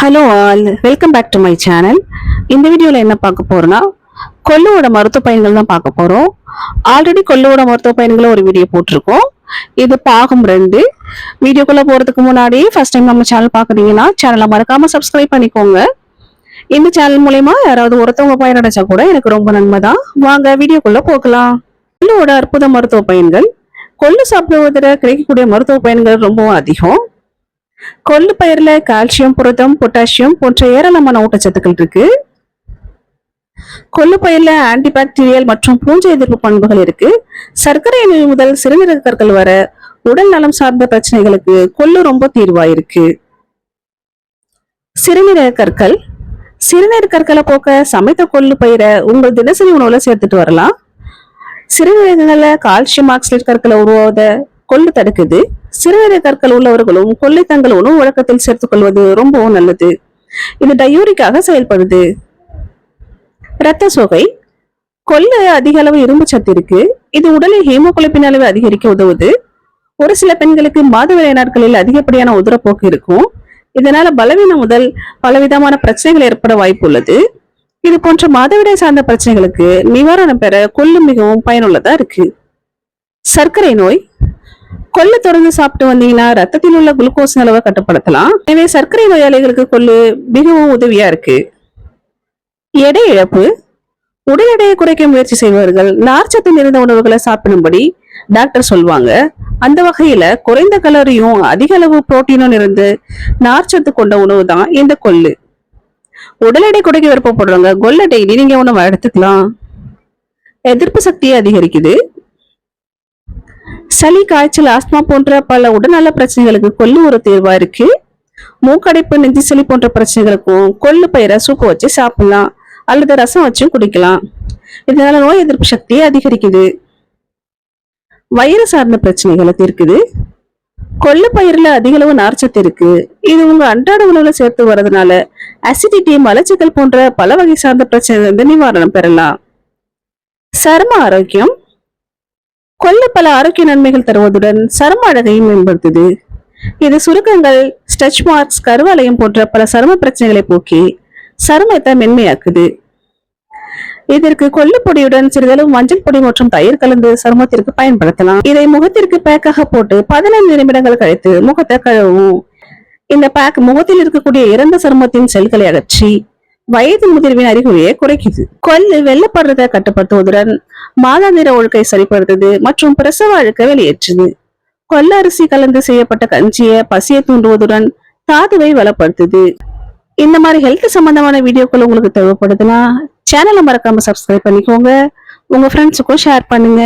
Hello all welcome back to my channel இந்த வீடியோவில் என்ன பார்க்க போகிறோன்னா கொல்லுவோட மருத்துவ பயன்கள் தான் பார்க்க போகிறோம் ஆல்ரெடி கொல்லுவோட மருத்துவ பயன்களை ஒரு வீடியோ போட்டிருக்கோம். இது பாகம் ரெண்டு. வீடியோக்குள்ளே போகிறதுக்கு முன்னாடி ஃபர்ஸ்ட் டைம் நம்ம சேனல் பார்க்குறீங்கன்னா சேனலை மறக்காமல் சப்ஸ்கிரைப் பண்ணிக்கோங்க. இந்த சேனல் மூலயமா யாராவது ஒருத்தவங்க பயனடைச்சா கூட எனக்கு ரொம்ப நன்மை தான். வாங்க வீடியோக்குள்ளே போகலாம். கொல்லுவோட அற்புத மருத்துவ பயன்கள். கொள்ளு சாப்பிடுவதில் கிடைக்கக்கூடிய மருத்துவ பயன்கள் ரொம்பவும் அதிகம். கொள்ளு பயிர்ல கால்சியம் புரதம் பொட்டாசியம் போன்ற ஏராளமான ஊட்டச்சத்துக்கள் இருக்கு. கொள்ளு பயிர்ல ஆன்டிபாக்டீரியல் மற்றும் பூஞ்சை எதிர்ப்பு பண்புகள் இருக்கு. சர்க்கரை நோய் முதல் சிறுநீரக கற்கள் வர உடல் நலம் சார்ந்த பிரச்சனைகளுக்கு கொள்ளு ரொம்ப தீர்வாயிருக்கு. சிறுநீரக கற்கள் சிறுநீரக கற்களை போக்க சமைத்த கொள்ளு பயிரை உங்கள் தினசரி உணவுல சேர்த்துட்டு வரலாம். சிறுநீரகங்களில் கால்சியம் ஆக்சலேட் கற்களை உருவாவத கொள்ளு தடுக்குது. சிறுநீரக கற்கள் உள்ளவர்களும் கொள்ளை தங்கள் உணவு வழக்கத்தில் சேர்த்துக் கொள்வது ரொம்பவும் நல்லது. இது டயூரிக்காக செயல்படுது. இரத்த சோகை. கொள்ளு அதிக அளவு இரும்பு சத்து இருக்கு. இது உடலில் ஹீமோகுளப்பின் அளவு அதிகரிக்க உதவுது. ஒரு சில பெண்களுக்கு மாதவிலை நாட்களில் அதிகப்படியான உதிரப்போக்கு இருக்கும். இதனால பலவீனம் முதல் பலவிதமான பிரச்சனைகள் ஏற்பட வாய்ப்பு உள்ளது. இது போன்ற மாதவிடாய் சார்ந்த பிரச்சனைகளுக்கு நிவாரணம் பெற கொள்ளு மிகவும் பயனுள்ளதா இருக்கு. சர்க்கரை நோய். கொள்ளு தொடர்ந்து சாப்பிட்டு வந்தீங்கன்னா ரத்தத்தில் உள்ள குளுக்கோஸ் அளவை கட்டுப்படுத்தலாம். எனவே சர்க்கரை நோயாளிகளுக்கு கொள்ளு மிகவும் உதவியா இருக்கு. எடை இழப்பு. உடல் எடையை குறைக்க முயற்சி செய்பவர்கள் நார்ச்சத்து நிறைந்த உணவுகளை சாப்பிடும்படி டாக்டர் சொல்வாங்க. அந்த வகையில குறைந்த கலோரியும் அதிக அளவு புரோட்டீனும் இருந்து நார்ச்சத்து கொண்ட உணவு தான் இந்த கொள்ளு. உடல் எடை குறைக்க விருப்பப்படுறவங்க கொல்லை டெய்லி நீங்க உணவு எடுத்துக்கலாம். எதிர்ப்பு சக்தியை அதிகரிக்குது. சளி காய்ச்சல் ஆஸ்மா போன்ற பல உடல்நல பிரச்சனைகளுக்கு கொள்ளு ஒரு தீர்வா இருக்கு. மூக்கடைப்பு நெஞ்சி சளி போன்ற பிரச்சனைகளுக்கும் கொள்ளு பயிரை சூப்பு வச்சு சாப்பிடலாம். அல்லது ரசம் வச்சும் குடிக்கலாம். இதனால நோய் எதிர்ப்பு சக்தியை அதிகரிக்குது. வயிறு சார்ந்த பிரச்சனைகளை தீர்க்குது. கொள்ளு பயிரில் அதிக அளவு நார்ச்சத்து இருக்கு. இது உங்க அன்றாட உணவுல சேர்த்து வர்றதுனால அசிடிட்டி மலச்சிக்கல் போன்ற பல வகை சார்ந்த பிரச்சனை நிவாரணம் பெறலாம். சரும ஆரோக்கியம் கொல்ல பல ஆரோக்கிய நன்மைகள் தருவதுடன் சரும அழகையும் மேம்படுத்துது. இது சுருக்கங்கள் ஸ்டெச் மார்க்ஸ் கருவளையம் போன்ற பல சரும பிரச்சனைகளை போக்கி சருமத்தை மென்மையாக்குது. இதற்கு கொல்லுப்பொடியுடன் சிறிதளவு மஞ்சள் பொடி மற்றும் தயிர் கலந்து சருமத்திற்கு பயன்படுத்தலாம். இதை முகத்திற்கு பேக்காக போட்டு பதினைந்து நிமிடங்கள் கழித்து முகத்தை கழுவும் இந்த பேக் முகத்தில் இருக்கக்கூடிய இறந்த சருமத்தின் செல்களை அகற்றி வயது முதிர்வின் அறிகுறியை குறைக்குது. கொல்லு வெள்ளப்படுறதை கட்டுப்படுத்துவதுடன் மாதாந்திர ஒழுக்கை சரிப்படுத்துது மற்றும் பிரசவ அழுக்க வெளியேற்றுது. கொல்ல அரிசி கலந்து செய்யப்பட்ட கஞ்சியை பசியை தூண்டுவதுடன் தாதுவை வளப்படுத்துது. இந்த மாதிரி ஹெல்த் சம்பந்தமான வீடியோக்கள் உங்களுக்கு தேவைப்படுதுன்னா சேனலை மறக்காம சப்ஸ்கிரைப் பண்ணிக்கோங்க. உங்க ஃப்ரெண்ட்ஸுக்கும் ஷேர் பண்ணுங்க.